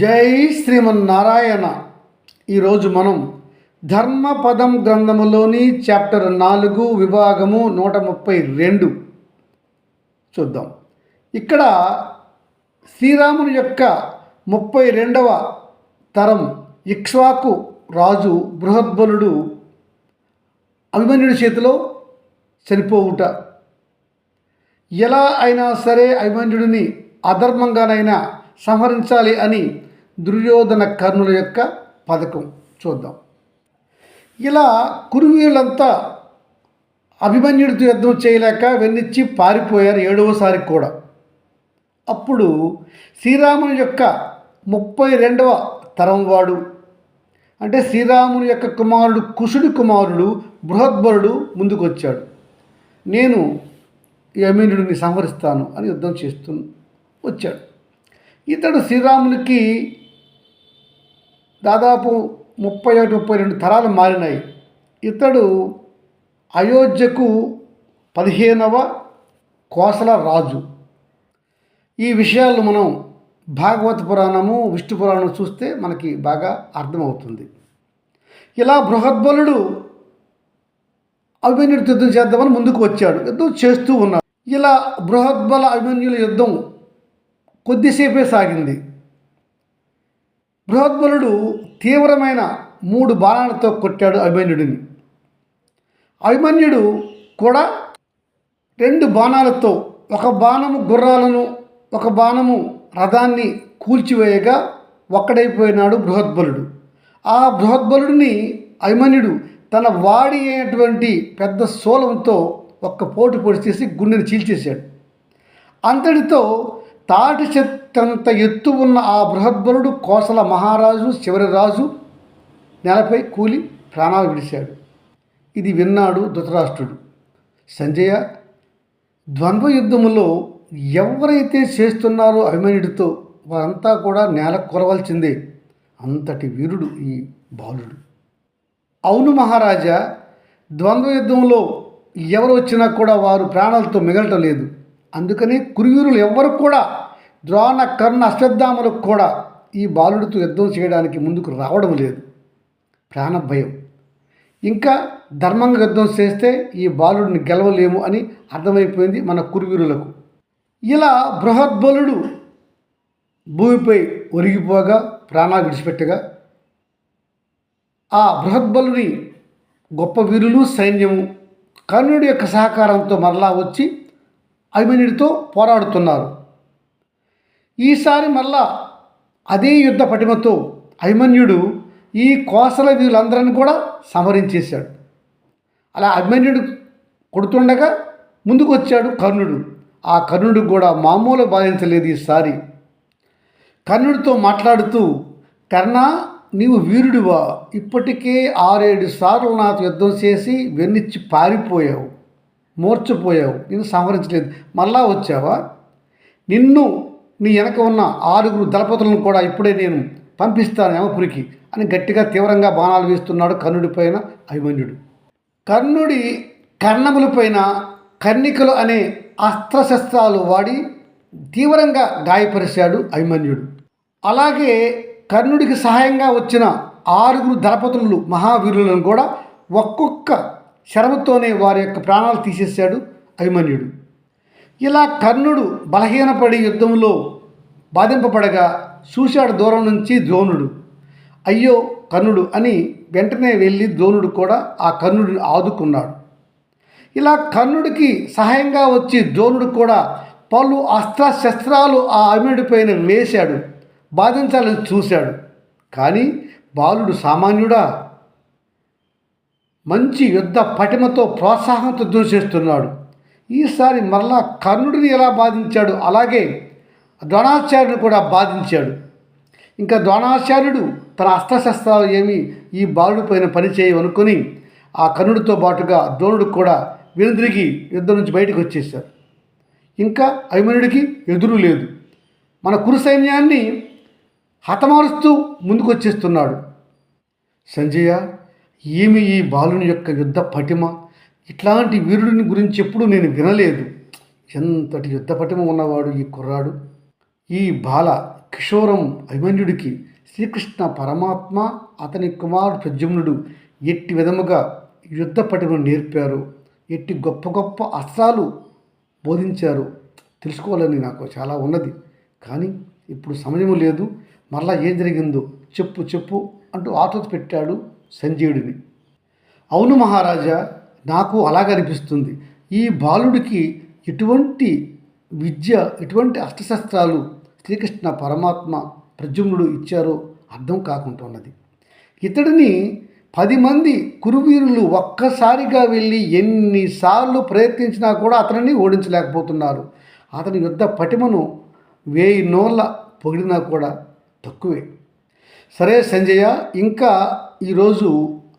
జై శ్రీమన్నారాయణ. ఈరోజు మనం ధర్మపదం గ్రంథములోని చాప్టర్ నాలుగు విభాగము నూట ముప్పై రెండు చూద్దాం. ఇక్కడ శ్రీరాముని యొక్క ముప్పై రెండవ తరం ఇక్ష్వాకు రాజు బృహద్బలుడు అభిమన్యుడి చేతిలో చనిపోవుట. ఎలా అయినా సరే అభిమన్యుడిని అధర్మంగానైనా సంహరించాలి అని దుర్యోధన కర్ణుల యొక్క పథకం. చూద్దాం. ఇలా కురువీళ్ళంతా అభిమన్యుడితో యుద్ధం చేయలేక వెన్నిచ్చి పారిపోయారు ఏడవసారి కూడా. అప్పుడు శ్రీరాముని యొక్క ముప్పై రెండవ తరం వాడు అంటే శ్రీరాముని యొక్క కుమారుడు కుశుడి కుమారుడు బృహద్బరుడు ముందుకు వచ్చాడు నేను యమీనుడిని సంహరిస్తాను అని యుద్ధం చేస్తూ వచ్చాడు. ఇతడు శ్రీరామునికి దాదాపు ముప్పై ఒకటి ముప్పై రెండు తరాలు మారినాయి. ఇతడు అయోధ్యకు పదిహేనవ కోసల రాజు. ఈ విషయాలు మనం భాగవత పురాణము విష్ణు పురాణం చూస్తే మనకి బాగా అర్థమవుతుంది. ఇలా బృహద్బలుడు అభిమన్యుడు యుద్ధం చేద్దామని ముందుకు వచ్చాడు. యుద్ధం చేస్తూ ఉన్నాడు. ఇలా బృహద్బల అభిమన్యుల యుద్ధం కొద్దిసేపే సాగింది. బృహద్బలుడు తీవ్రమైన మూడు బాణాలతో కొట్టాడు అభిమన్యుడిని. అభిమన్యుడు కూడా రెండు బాణాలతో ఒక బాణము గుర్రాలను ఒక బాణము రథాన్ని కూల్చివేయగా ఒక్కడైపోయినాడు బృహద్బలుడు. ఆ బృహద్బలుడిని అభిమన్యుడు తన వాడి అయినటువంటి పెద్ద శూలంతో ఒక్క పోటు పొడి చేసి గుండెని చీల్చేశాడు. అంతటితో తాటి చెత్తంత ఎత్తు ఉన్న ఆ బృహద్బలుడు కోసల మహారాజు చివరి రాజు నేలపై కూలి ప్రాణాలు విడిచాడు ఇది విన్నాడు ధృతరాష్ట్రుడు. సంజయ ద్వంద్వ యుద్ధములో ఎవరైతే చేస్తున్నారో అభిమన్యుడితో వారంతా కూడా నేల కొరవలసిందే అంతటి వీరుడు ఈ బాలుడు. అవును మహారాజా ద్వంద్వ యుద్ధంలో ఎవరు వచ్చినా కూడా వారు ప్రాణాలతో మిగలటం లేదు. అందుకని కురువీరులు ఎవ్వరు కూడా ద్రోణ కర్ణ అశ్వత్థాములకు కూడా ఈ బాలుడితో యుద్ధం చేయడానికి ముందుకు రావడం లేదు. ప్రాణ భయం. ఇంకా ధర్మంగా యుద్ధం చేస్తే ఈ బాలుడిని గెలవలేము అని అర్థమైపోయింది మన కురువీరులకు. ఇలా బృహద్బలుడు భూమిపై ఒరిగిపోగా ప్రాణాలు విడిచిపెట్టగా ఆ బృహద్బలుని గొప్ప వీరులు సైన్యము కర్ణుడి యొక్క సహకారంతో మరలా వచ్చి అభిమన్యుడితో పోరాడుతున్నారు. ఈసారి మళ్ళా అదే యుద్ధ పటిమతో అభిమన్యుడు ఈ కోసల వీళ్ళందరిని కూడా సమరించేశాడు అలా అభిమన్యుడు కొడుతుండగా ముందుకు వచ్చాడు కర్ణుడు. ఆ కర్ణుడు కూడా మామూలు బాధించలేదు ఈసారి. కర్ణుడితో మాట్లాడుతూ కర్ణ నీవు వీరుడివా? ఇప్పటికే ఆరేడు సార్లు నాతో యుద్ధం చేసి వెన్నిచ్చి పారిపోయావు మూర్చపోయావు నేను సంహరించలేదు. మళ్ళా వచ్చావా? నిన్ను నీ వెనక ఉన్న ఆరుగురు దళపతులను కూడా ఇప్పుడే నేను పంపిస్తాను యమపురికి అని గట్టిగా తీవ్రంగా బాణాలు వేస్తున్నాడు కర్ణుడి పైన అభిమన్యుడు. కర్ణుడి కర్ణములపైన కర్ణికలు అనే అస్త్రశస్త్రాలు వాడి తీవ్రంగా గాయపరిచాడు అభిమన్యుడు. అలాగే కర్ణుడికి సహాయంగా వచ్చిన ఆరుగురు దళపతులు మహావీరులను కూడా ఒక్కొక్క శరముతోనే వారి యొక్క ప్రాణాలు తీసేశాడు అభిమన్యుడు. ఇలా కర్ణుడు బలహీనపడి యుద్ధంలో బాధింపబడగా చూశాడు దూరం నుంచి ద్రోణుడు. అయ్యో కర్ణుడు అని వెంటనే వెళ్ళి ద్రోణుడు కూడా ఆ కర్ణుడిని ఆదుకున్నాడు. ఇలా కర్ణుడికి సహాయంగా వచ్చి ద్రోణుడు కూడా పలు అస్త్ర శస్త్రాలు ఆ అభిమనుడి పైన వేశాడు బాధించాలని చూశాడు. కానీ బాలుడు సామాన్యుడా మంచి యుద్ధ పటిమతో ప్రోత్సాహంతో దూషిస్తున్నాడు ఈసారి మరలా కర్ణుడిని ఎలా బాధించాడు? అలాగే ద్రోణాచార్యుడు కూడా బాధించాడు. ఇంకా ద్రోణాచార్యుడు తన అస్త్రశస్త్రాలు ఏమి ఈ బాలుడి పైన పనిచేయమనుకుని ఆ కర్ణుడితో పాటుగా ద్రోణుడు కూడా వెనుదిరిగి యుద్ధం నుంచి బయటకు వచ్చేశారు. ఇంకా అభిమన్యుడికి ఎదురు లేదు. మన కురు సైన్యాన్ని హతమారుస్తూ ముందుకు వచ్చేస్తున్నాడు. సంజయ ఏమి ఈ బాలుని యొక్క యుద్ధ పటిమ ఇట్లాంటి వీరుడిని గురించి ఎప్పుడు నేను వినలేదు. ఎంతటి యుద్ధ పటిమ ఉన్నవాడు ఈ కుర్రాడు? ఈ బాల కిషోరం అభిమన్యుడికి శ్రీకృష్ణ పరమాత్మ అతని కుమారుడు ప్రద్యుమ్నుడు ఎట్టి విధముగా యుద్ధ పటిమను నేర్పారు? ఎట్టి గొప్ప గొప్ప అస్త్రాలు బోధించారు? తెలుసుకోవాలని నాకు చాలా ఉన్నది. కానీ ఇప్పుడు సమయం లేదు. మరలా ఏం జరిగిందో చెప్పు చెప్పు అంటూ ఆతృత పెట్టాడు సంజయుడిని. అవును మహారాజా నాకు అలాగ అనిపిస్తుంది. ఈ బాలుడికి ఎటువంటి విద్య ఎటువంటి అష్టశస్త్రాలు శ్రీకృష్ణ పరమాత్మ ప్రజుమ్నుడు ఇచ్చారో అర్థం కాకుంటున్నది ఇతడిని పది మంది కురువీరులు ఒక్కసారిగా వెళ్ళి ఎన్నిసార్లు ప్రయత్నించినా కూడా అతనిని ఓడించలేకపోతున్నారు. అతని యుద్ధ పటిమను వేయి నోళ్ళ పొగిడినా కూడా తక్కువే. సరే సంజయ ఇంకా ఈరోజు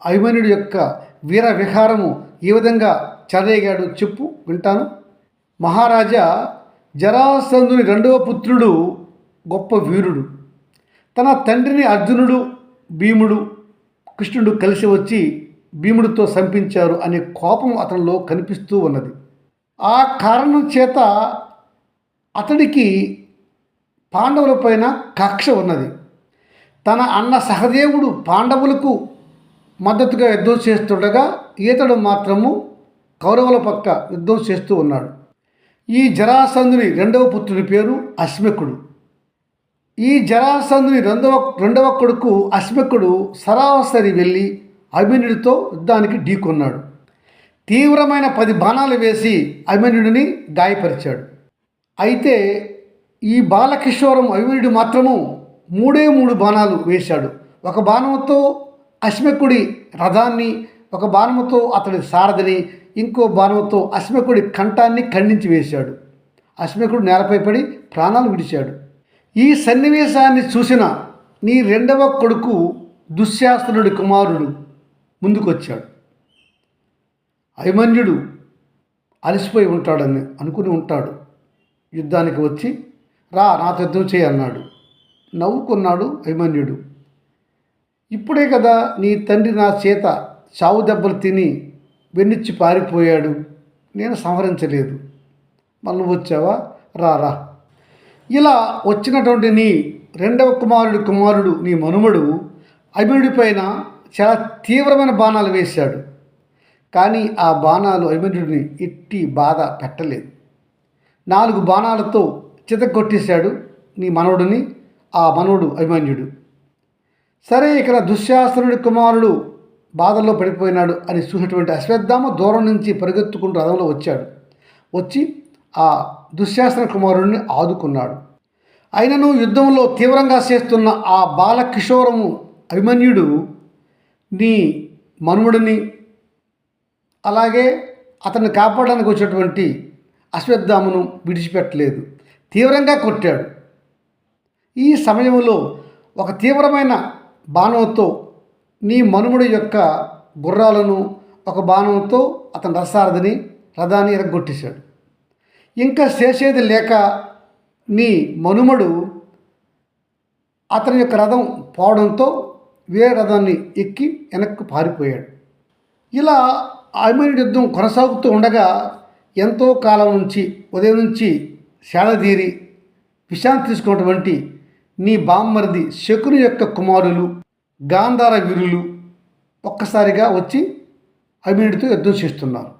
అభిమన్యుడి యొక్క వీర విహారము ఈ విధంగా చెలరేగాడు చెప్పు వింటాను. మహారాజా జరాసంధుని రెండవ పుత్రుడు గొప్ప వీరుడు. తన తండ్రిని అర్జునుడు భీముడు కృష్ణుడు కలిసి వచ్చి భీముడితో సంపించారు అనే కోపం అతనిలో కనిపిస్తూ ఉన్నది. ఆ కారణం చేత అతడికి పాండవులపైన కక్ష ఉన్నది. తన అన్న సహదేవుడు పాండవులకు మద్దతుగా యుద్ధం చేస్తుండగా ఈతడు మాత్రము కౌరవుల పక్క యుద్ధం చేస్తూ ఉన్నాడు. ఈ జరాసంధుని రెండవ పుత్రుడి పేరు అశ్మకుడు. ఈ జరాసంధుని రెండవ రెండవ కొడుకు అశ్మకుడు సరాసరి వెళ్ళి అభిమన్యుడితో యుద్ధానికి ఢీకొన్నాడు. తీవ్రమైన పది బాణాలు వేసి అభిమన్యుడిని గాయపరిచాడు. అయితే ఈ బాలకిషోరం అభిమన్యుడు మాత్రము మూడే మూడు బాణాలు వేశాడు. ఒక బాణంతో అశ్మకుడి రథాన్ని ఒక బాణముతో అతడి సారథిని ఇంకో బాణముతో అశ్మకుడి కంఠాన్ని ఖండించి వేశాడు. అశ్మకుడు నేలపై పడి ప్రాణాలు విడిచాడు. ఈ సన్నివేశాన్ని చూసిన నీ రెండవ కొడుకు దుశ్శాసనుడి కుమారుడు ముందుకొచ్చాడు. అభిమన్యుడు అలసిపోయి ఉంటాడని అనుకుని ఉంటాడు. యుద్ధానికి వచ్చి రా నాతో యుద్ధం చేయి అన్నాడు. నవ్వుకున్నాడు అభిమన్యుడు. ఇప్పుడే కదా నీ తండ్రి నా చేత చావు దెబ్బలు తిని వెన్నిచ్చి పారిపోయాడు. నేను సంహరించలేదు. మళ్ళీ వచ్చావా? రా రా. ఇలా వచ్చినటువంటి నీ రెండవ కుమారుడు కుమారుడు నీ మనుమడు అభిమన్యుడి పైన చాలా తీవ్రమైన బాణాలు వేశాడు. కానీ ఆ బాణాలు అభిమన్యుడిని ఎట్టి బాధ పెట్టలేదు. నాలుగు బాణాలతో చితగొట్టేశాడు నీ మనవుడిని ఆ మనవుడు అభిమన్యుడు. సరే ఇక్కడ దుశ్శాసనుడి కుమారుడు బాధల్లో పడిపోయినాడు అని చూసినటువంటి అశ్వత్థామ దూరం నుంచి పరిగెత్తుకుంటూ రథంలో వచ్చాడు. వచ్చి ఆ దుశ్శాసన కుమారుడిని ఆదుకున్నాడు. అయినను యుద్ధంలో తీవ్రంగా చేస్తున్న ఆ బాలకిషోరము అభిమన్యుడు నీ మనుమడిని అలాగే అతన్ని కాపాడడానికి వచ్చినటువంటి అశ్వత్థామను విడిచిపెట్టలేదు. తీవ్రంగా కొట్టాడు. ఈ సమయంలో ఒక తీవ్రమైన బాణంతో నీ మనుముడి యొక్క గుర్రాలను ఒక బాణంతో అతని రసారథిని రథాన్ని ఎరగొట్టేశాడు. ఇంకా చేసేది లేక నీ మనుమడు అతని యొక్క రథం పోవడంతో వేరే రథాన్ని ఎక్కి వెనక్కు పారిపోయాడు. ఇలా అభిమన్యుడి యుద్ధం కొనసాగుతూ ఉండగా ఎంతో కాలం నుంచి ఉదయం నుంచి సేదతీరి విశ్రాంతి తీసుకున్నటువంటి నీ బామ్మరిది శకుని యొక్క కుమారులు గాంధార వీరులు ఒక్కసారిగా వచ్చి అభినుడితో యుద్ధం చేస్తున్నారు.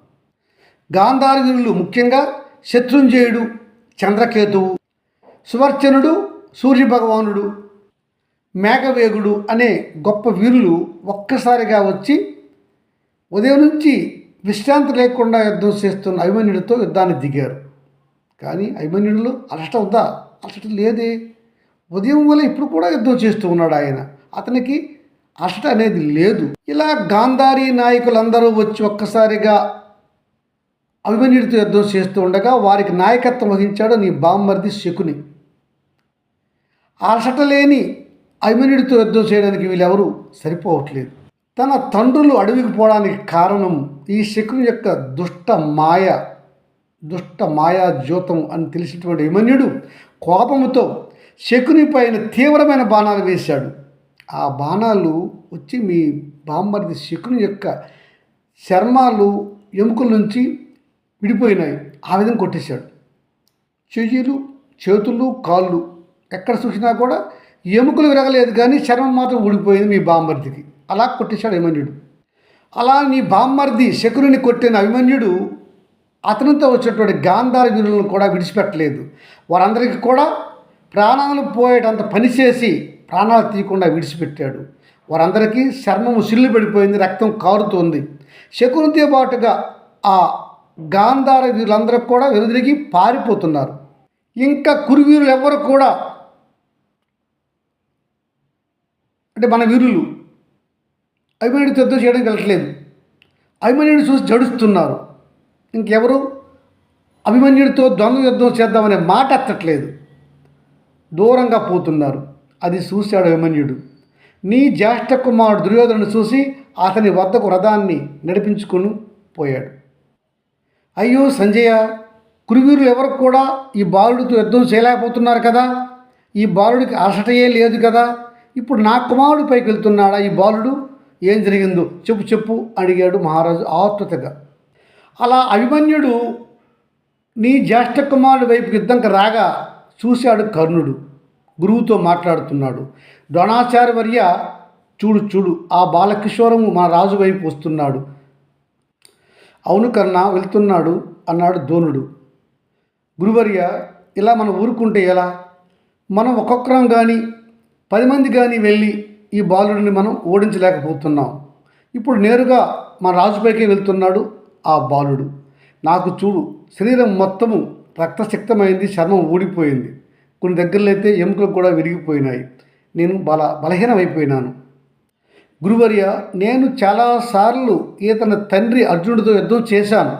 గాంధార వీరులు ముఖ్యంగా శత్రుంజయుడు చంద్రకేతువు సువర్చనుడు సూర్యభగవానుడు మేఘవేగుడు అనే గొప్ప వీరులు ఒక్కసారిగా వచ్చి ఉదయం నుంచి విశ్రాంతి లేకుండా యుద్ధం చేస్తున్న అభిమన్యుడితో యుద్ధాన్ని దిగారు. కానీ అభిమన్యుడిలో అలసట ఉందా? అలసట లేదే. ఉదయం వల్ల ఇప్పుడు కూడా యుద్ధం చేస్తూ ఉన్నాడు ఆయన. అతనికి అసట అనేది లేదు. ఇలా గాంధారీ నాయకులందరూ వచ్చి ఒక్కసారిగా అభిమన్యుడితో యుద్ధం చేస్తూ ఉండగా వారికి నాయకత్వం వహించాడు నీ బామ్మర్ది శకుని. అసట లేని అభిమన్యుడితో యుద్ధం చేయడానికి వీళ్ళెవరూ సరిపోవట్లేదు. తన తండ్రులు అడవికి పోవడానికి కారణం ఈ శకుని యొక్క దుష్ట మాయ దుష్ట మాయా జ్యోతం అని తెలిసినటువంటి అభిమన్యుడు కోపముతో శకుని పైన తీవ్రమైన బాణాలు వేశాడు. ఆ బాణాలు వచ్చి మీ బామ్మర్ది శకుని యొక్క చర్మాలు ఎముకల నుంచి విడిపోయినాయి. ఆ విధంగా కొట్టేశాడు. చెయ్యిలు చేతులు కాళ్ళు ఎక్కడ చూసినా కూడా ఎముకలు విరగలేదు కానీ చర్మం మాత్రం ఊడిపోయింది మీ బామ్మర్దికి. అలా కొట్టేశాడు అభిమన్యుడు. అలా నీ బామ్మర్ది శకుని కొట్టిన అభిమన్యుడు అతనితో వచ్చినటువంటి గాంధార వీరులను కూడా విడిచిపెట్టలేదు. వారందరికీ కూడా ప్రాణాలు పోయేటంత పనిచేసి ప్రాణాలు తీయకుండా విడిచిపెట్టాడు. వారందరికీ చర్మము సిల్లు పడిపోయింది రక్తం కారుతోంది. శకునితో పాటుగా ఆ గాంధార వీరులందరూ కూడా వెనుదిరిగి పారిపోతున్నారు. ఇంకా కురువీరులు ఎవరు కూడా అంటే మన వీరులు అభిమన్యుడితో యుద్ధం చేయడానికి వెళ్ళట్లేదు. అభిమన్యుడిని చూసి జడుస్తున్నారు. ఇంకెవరు? అభిమన్యుడితో ద్వంద్వ యుద్ధం చేద్దామనే మాట ఎత్తట్లేదు. దూరంగా పోతున్నారు. అది చూశాడు అభిమన్యుడు నీ జ్యేష్ఠ కుమారుడు దుర్యోధను చూసి అతని వద్దకు రథాన్ని నడిపించుకుని పోయాడు. అయ్యో సంజయ కురువీరులు ఎవరు కూడా ఈ బాలుడితో యుద్ధం చేయలేకపోతున్నారు కదా? ఈ బాలుడికి అసటయే లేదు కదా? ఇప్పుడు నా కుమారుడు పైకి వెళ్తున్నాడా ఈ బాలుడు? ఏం జరిగిందో చెప్పు చెప్పు అడిగాడు మహారాజు ఆతృతగా అలా అభిమన్యుడు నీ జ్యేష్ఠ కుమారుడి వైపు యుద్ధంకి రాగా చూశాడు కర్ణుడు. గురువుతో మాట్లాడుతున్నాడు. ద్రోణాచార్య వర్య చూడు చూడు ఆ బాలకిషోరము మన రాజు వైపు వస్తున్నాడు. అవును కర్ణ వెళ్తున్నాడు అన్నాడు ధోనుడు. గురువర్య ఇలా మనం ఊరుకుంటే ఎలా? మనం ఒక్కొక్కరం కానీ పది మంది కానీ వెళ్ళి ఈ బాలుడిని మనం ఓడించలేకపోతున్నాం. ఇప్పుడు నేరుగా మన రాజుపైకే వెళ్తున్నాడు ఆ బాలుడు. నాకు చూడు శరీరం మొత్తము రక్తశక్తమైంది చర్మం ఊడిపోయింది. కొన్ని దగ్గరలో అయితే ఎముకలు కూడా విరిగిపోయినాయి. నేను బల బలహీనమైపోయినాను. గురువర్య నేను చాలాసార్లు ఈతన తండ్రి అర్జునుడితో యుద్ధం చేశాను.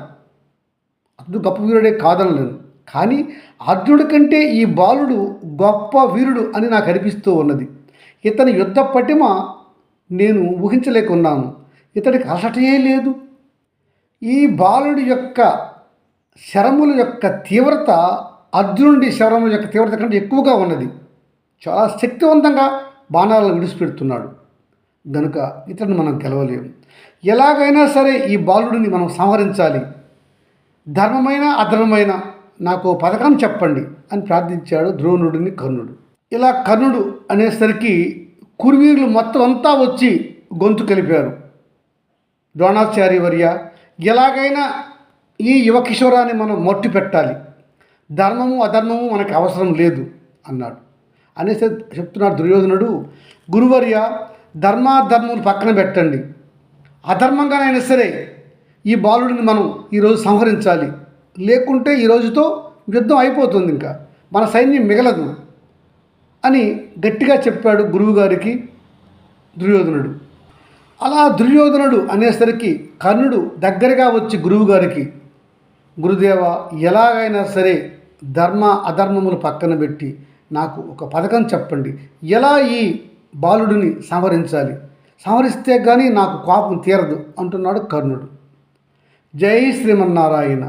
అర్జునుడు గొప్ప వీరుడే కాదనలేను కానీ అర్జునుడి కంటే ఈ బాలుడు గొప్ప వీరుడు అని నాకు అనిపిస్తూ ఉన్నది. ఇతని యుద్ధ పటిమ నేను ఊహించలేకున్నాను. ఇతడికి అలసటయే లేదు. ఈ బాలుడి యొక్క శరముల యొక్క తీవ్రత అర్జునుడి శరముల యొక్క తీవ్రత కంటే ఎక్కువగా ఉన్నది. చాలా శక్తివంతంగా బాణాలను విడిచిపెడుతున్నాడు. గనుక ఇతడిని మనం గెలవలేము ఎలాగైనా సరే ఈ బాలుడిని మనం సంహరించాలి. ధర్మమైన అధర్మమైన నాకు ఓ పథకం చెప్పండి అని ప్రార్థించాడు ద్రోణుడిని కర్ణుడు. ఇలా కర్ణుడు అనేసరికి కురువీరులు మొత్తం అంతా వచ్చి గొంతు కలిపారు. ద్రోణాచార్య వర్య ఎలాగైనా ఈ యువకిశోరాన్ని మనం మొట్టి పెట్టాలి. ధర్మము అధర్మము మనకు అవసరం లేదు అన్నాడు. అనేసి చెప్తున్నాడు దుర్యోధనుడు గురువర్య ధర్మాధర్మం పక్కన పెట్టండి. అధర్మంగానైనా సరే ఈ బాలుడిని మనం ఈరోజు సంహరించాలి. లేకుంటే ఈ రోజుతో యుద్ధం అయిపోతుంది ఇంకా. మన సైన్యం మిగలదు. అని గట్టిగా చెప్పాడు గురువుగారికి దుర్యోధనుడు. అలా దుర్యోధనుడు అనేసరికి కర్ణుడు దగ్గరగా వచ్చి గురువుగారికి గురుదేవ ఎలాగైనా సరే ధర్మ అధర్మములు పక్కన పెట్టి నాకు ఒక పథకం చెప్పండి. ఎలా ఈ బాలుడిని సంహరించాలి? సంహరిస్తే కానీ నాకు కోపం తీరదు అంటున్నాడు కర్ణుడు. జై శ్రీమన్నారాయణ.